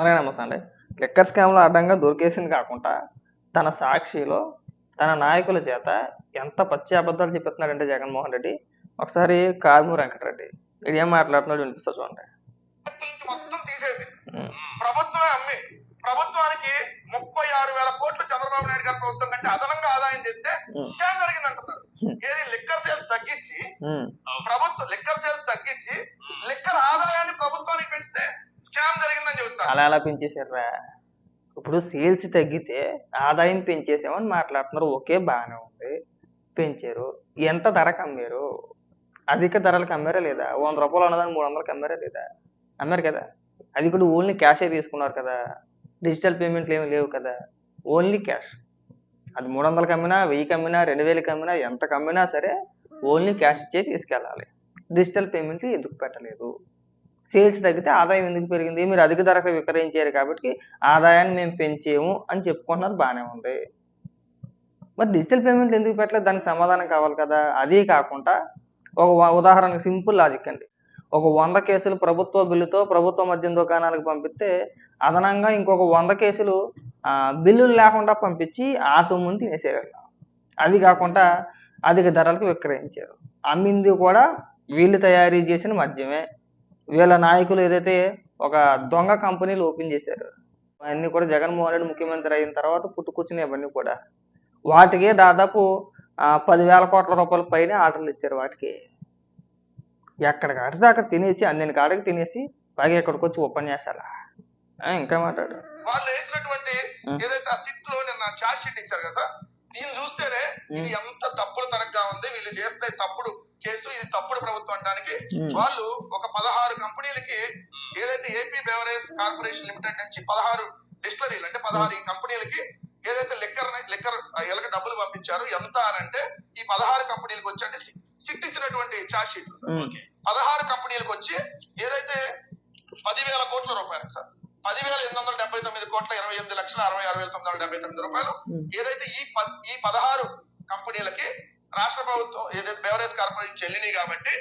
నమస్తే అండి లిక్కర్ స్కామ్లో అడ్డంగా దొరికేసింది కాకుండా తన సాక్షిలో తన నాయకుల చేత ఎంత పచ్చి అబద్ధాలు చెప్పిస్తున్నాడంటే జగన్మోహన్ రెడ్డి ఒకసారి కార్మూర్ వెంకటరెడ్డి. ఇది ఏం మాట్లాడుతున్నాడు వినిపిస్తా చూడండి. మొత్తం తీసేసి. ప్రభుత్వమే అమ్మి. ప్రభుత్వానికి ముప్పై ఆరు వేల కోట్లు చంద్రబాబు నాయుడు గారి ప్రభుత్వం కంటే అదనంగా ఆదాయం ఉమ్, స్కామ్ జరిగింది అంటున్నారు. ఏది లిక్కర్ సేల్స్ తగ్గించి ప్రభుత్వం లిక్కర్ సేల్స్ తగ్గించి లిక్కర్ ఆదాయాన్ని ప్రభుత్వానికి పెంచితే స్కామ్ జరిగిందని అలా ఎలా పెంచేశారా ఇప్పుడు సేల్స్ తగ్గితే ఆదాయం పెంచేసామని మాట్లాడుతున్నారు. ఓకే బాగానే ఉంది. పెంచారు. ఎంత ధరకు అమ్మారు అధిక ధరలకు అమ్మారా లేదా? వంద రూపాయలు ఉన్నదాన్ని మూడు వందలకు అమ్మారా లేదా? అమ్మారు కదా. అది కూడా ఓన్లీ క్యాషే తీసుకున్నారు కదా. డిజిటల్ పేమెంట్లు ఏమి లేవు కదా. Only cash. అది మూడు వందలకి అమ్మినా వెయ్యికి అమ్మినా రెండు వేలకి అమ్మినా ఎంత అమ్మినా సరే ఓన్లీ క్యాష్ ఇచ్చే తీసుకెళ్ళాలి. డిజిటల్ పేమెంట్లు ఎందుకు పెట్టలేదు? సేల్స్ తగ్గితే ఆదాయం ఎందుకు పెరిగింది? మీరు అధిక ధరకు విక్రయించారు కాబట్టి ఆదాయాన్ని మేము పెంచేము అని చెప్పుకుంటున్నారు బాగానే ఉంది. మరి డిజిటల్ పేమెంట్లు ఎందుకు పెట్టలేదు? దానికి సమాధానం కావాలి కదా. అదే కాకుండా ఒక ఉదాహరణకు సింపుల్ లాజిక్ అండి. ఒక వంద కేసులు ప్రభుత్వ బిల్లుతో ప్రభుత్వ మద్యం దుకాణాలకు పంపిస్తే అదనంగా ఇంకొక వంద కేసులు బిల్లులు లేకుండా పంపించి ఆ సొమ్ముని తినేసేవాళ్ళం. అది కాకుండా అధిక ధరలకు విక్రయించారు. అమ్మింది కూడా వీళ్ళు తయారీ చేసిన మద్యమే. వీళ్ళ నాయకులు ఏదైతే ఒక దొంగ కంపెనీలు ఓపెన్ చేశారు అవన్నీ కూడా జగన్మోహన్ రెడ్డి ముఖ్యమంత్రి అయిన తర్వాత పుట్టుకొచ్చినాయి అవన్నీ కూడా. వాటికి దాదాపు పదివేల కోట్ల రూపాయల పైన ఆర్డర్లు ఇచ్చారు వాటికి. ఎక్కడ కాడితే అక్కడ తినేసి అన్ని కాడికి తినేసి పైగా ఇక్కడికి వచ్చి ఉపన్యాసాల ఇంకా మాట్లాడు. వాళ్ళు వేసినటువంటి. ఏదైతే ఆ సిట్లో నిన్న చార్జ్ షీట్ ఇచ్చారు కదా దీన్ని చూస్తేనే ఇది ఎంత తప్పుడు తనగ్గా ఉంది వీళ్ళు చేస్తే తప్పుడు. కేసు ఇది తప్పుడు ప్రభుత్వం Hmm. వాళ్ళు ఒక పదహారు కంపెనీలకి ఏదైతే ఏపీ బెవరేజ్ కార్పొరేషన్ లిమిటెడ్ నుంచి పదహారు డిస్టరీలు అంటే పదహారు ఈ కంపెనీలకి ఏదైతే లిక్కర్ లిక్కర్ వీళ్ళకి డబ్బులు పంపించారు ఎంత అని అంటే ఈ పదహారు కంపెనీలకు వచ్చి అంటే సిట్ ఇచ్చినటువంటి చార్జ్ షీట్ పదహారు కంపెనీలకు వచ్చి ఏదైతే పదివేల కోట్ల రూపాయలు సార్. పదివేల ఎనిమిది వందల డెబ్బై తొమ్మిది కోట్ల ఇరవై ఎనిమిది లక్షల అరవై ఆరు వేల తొమ్మిది వందల డెబ్బై తొమ్మిది రూపాయలు ఏదైతే ఈ ఈ పదహారు కంపెనీలకి రాష్ట్ర ప్రభుత్వం ఏదైతే బెవరేజ్ కార్పొరేషన్ చెల్లినాయి కాబట్టి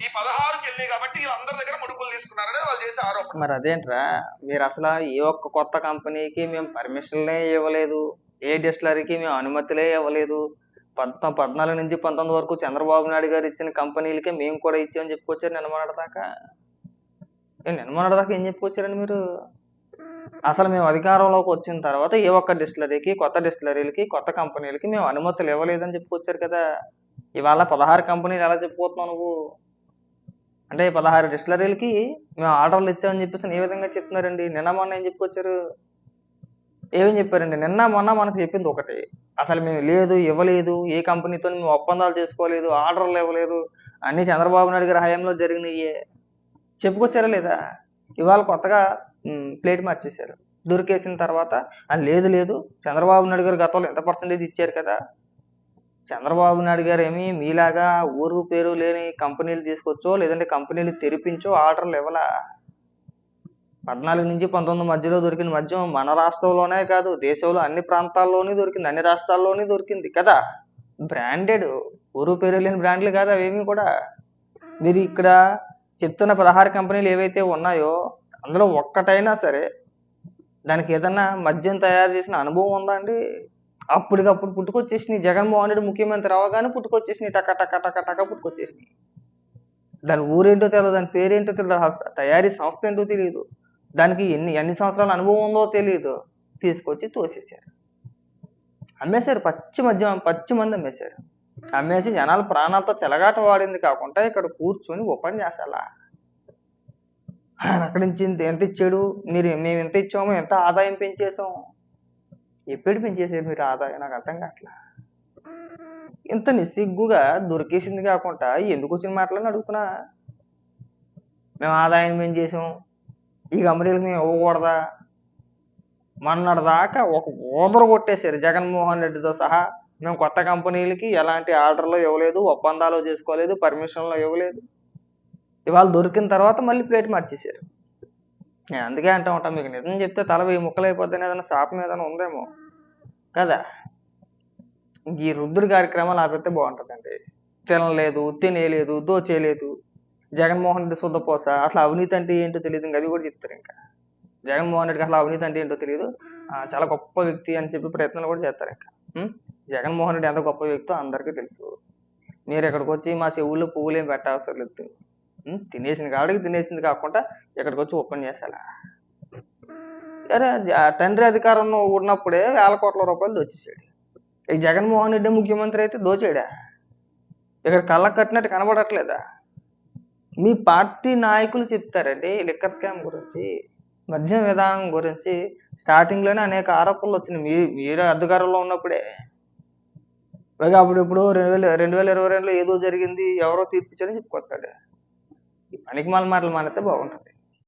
ఈ పదహారుకి వెళ్ళినాయి కాబట్టి వీళ్ళందరి దగ్గర ముడుపులు తీసుకున్నారనే వాళ్ళు చేసే ఆరోపణ. మరి అదేంట్రా? మీరు అసలు ఏ ఒక్క కొత్త కంపెనీకి మేము పర్మిషన్లే ఇవ్వలేదు ఏ డిస్టిలరీకి మేము అనుమతులే ఇవ్వలేదు. పద్నా పద్నాలుగు నుంచి పంతొమ్మిది వరకు చంద్రబాబు నాయుడు గారు ఇచ్చిన కంపెనీలకే మేము కూడా ఇచ్చామని చెప్పుకొచ్చారు నిన్నమన్నదాకా దాకా ఏం చెప్పుకొచ్చారండి మీరు? అసలు మేము అధికారంలోకి వచ్చిన తర్వాత ఏ ఒక్క డిస్టిలరీకి కొత్త డిస్టిలరీలకి కొత్త కంపెనీలకి మేము అనుమతులు ఇవ్వలేదని చెప్పుకొచ్చారు కదా. ఇవాళ పదహారు కంపెనీలు ఎలా చెప్పుకోతున్నావు నువ్వు? అంటే పదహారు డిస్టిలరీలకి మేము ఆర్డర్లు ఇచ్చామని చెప్పేసి ఏ విధంగా చెప్తున్నారండి? నిన్న మొన్న ఏం చెప్పుకొచ్చారు? ఏమేం చెప్పారండి? నిన్న మొన్న మనకు చెప్పింది ఒకటి. అసలు మేము లేదు ఇవ్వలేదు ఏ కంపెనీతో మేము ఒప్పందాలు చేసుకోలేదు ఆర్డర్లు ఇవ్వలేదు అన్ని చంద్రబాబు నాయుడు గారి హయాంలో జరిగినాయి. చెప్పుకొచ్చారా లేదా? ఇవాళ కొత్తగా ప్లేట్ మార్చేశారు. దొరికేసిన తర్వాత లేదు లేదు చంద్రబాబు నాయుడు గారు గతంలో ఎంత పర్సంటేజ్ ఇచ్చారు కదా? చంద్రబాబు నాయుడు గారు ఏమి మీలాగా ఊరు పేరు లేని కంపెనీలు తీసుకొచ్చో లేదంటే కంపెనీలు తెరిపించో ఆర్డర్లు ఇవ్వలా? పద్నాలుగు నుంచి పంతొమ్మిది మధ్యలో దొరికిన మద్యం మన రాష్ట్రంలోనే కాదు దేశంలో అన్ని ప్రాంతాల్లోనే దొరికింది అన్ని రాష్ట్రాల్లోనే దొరికింది కదా? బ్రాండెడ్ ఊరు పేరు లేని బ్రాండ్లు కాదు అవేమి కూడా. మీరు ఇక్కడ చెప్తున్న పదహారు కంపెనీలు ఏవైతే ఉన్నాయో అందులో ఒక్కటైనా సరే దానికి ఏదన్నా మద్యం తయారు చేసిన అనుభవం ఉందా అండి? అప్పటికప్పుడు పుట్టుకొచ్చేసినాయి. జగన్మోహన్ రెడ్డి ముఖ్యమంత్రి అవగానే పుట్టుకొచ్చేసినాయి. టక టక టక టక పుట్టుకొచ్చేసినాయి. దాని ఊరేంటో తెలియదు దాని పేరేంటో తెలియదు తయారీ సంస్థ ఏంటో తెలియదు దానికి ఎన్ని ఎన్ని సంవత్సరాల అనుభవం ఉందో తెలియదు తీసుకొచ్చి తోసేశారు. అమ్మేశారు. పచ్చి మద్యం పచ్చి మంది అమ్మేశారు. అమ్మేసి జనాలు ప్రాణాలతో చెలగాట వాడింది కాకుండా ఇక్కడ కూర్చొని ఉపన్యాసాలా? ఆయన అక్కడి నుంచి ఎంత ఇచ్చాడు? మీరు మేము ఎంత ఇచ్చామో ఎంత ఆదాయం పెంచేసాం ఎప్పుడు పెంచేసారు మీరు ఆదాయం? నాకు అర్థం కావట్లా. ఇంత నిస్సిగ్గుగా దొరికేసింది కాకుండా ఎందుకు వచ్చిన మాటలని అడుగుతున్నా? మేము ఆదాయం పెంచేసాం ఈ కంపెనీలకు మేము ఇవ్వకూడదా? మొన్నటి దాకా ఒక ఊదర కొట్టేశారు జగన్మోహన్ రెడ్డితో సహా. మేము కొత్త కంపెనీలకి ఎలాంటి ఆర్డర్లు ఇవ్వలేదు ఒప్పందాలు చేసుకోలేదు పర్మిషన్లు ఇవ్వలేదు. ఇవాళ దొరికిన తర్వాత మళ్ళీ ప్లేట్ మార్చేశారు. నేను అందుకే అంటూ ఉంటాను మీకు నిజం చెప్తే తల వెయ్యి ముక్కలు అయిపోద్దని ఏదైనా శాపం ఏదైనా ఉందేమో. కదా? ఈ రుద్దుడి కార్యక్రమాలు ఆపితే బాగుంటుందండి. తినలేదు తినేయలేదు దోచేయలేదు జగన్మోహన్ రెడ్డి సుద్దపోస అసలు అవినీతి అంటే ఏంటో తెలియదు ఇంకా అది కూడా చెప్తారు ఇంకా. జగన్మోహన్ రెడ్డికి అసలు అవినీతి అంటే ఏంటో తెలియదు. చాలా గొప్ప వ్యక్తి అని చెప్పి ప్రయత్నాలు కూడా చేస్తారు ఇంకా. జగన్మోహన్ రెడ్డి ఎంత గొప్ప వ్యక్తో అందరికీ తెలుసు. మీరు ఇక్కడికి వచ్చి మా చెవుల్లో పువ్వులు ఏం పెట్టవసరం లేదు. తినేసిన కాడికి తినేసింది కాకుండా ఇక్కడికి వచ్చి ఉపన్యాసాలా అరే తండ్రి అధికారం ఉన్నప్పుడే వేల కోట్ల రూపాయలు దోచేసాడు ఈ జగన్మోహన్ రెడ్డి ముఖ్యమంత్రి అయితే దోచాడా? ఇక్కడ కళ్ళకు కట్టినట్టు కనబడట్లేదా? మీ పార్టీ నాయకులు చెప్తారండి లిక్కర్ స్కామ్ గురించి మద్యం విధానం గురించి. స్టార్టింగ్లోనే అనేక ఆరోపణలు వచ్చినాయి. మీ మీరు అధికారంలో ఉన్నప్పుడే. పైగా అప్పుడు ఇప్పుడు రెండు వేల రెండు వేల ఇరవై రెండులో ఏదో జరిగింది ఎవరో తీర్పిచ్చారని చెప్పుకొస్తాడు. ఈ పనికి మాల మాటలు మానేస్తే బాగుంటుంది.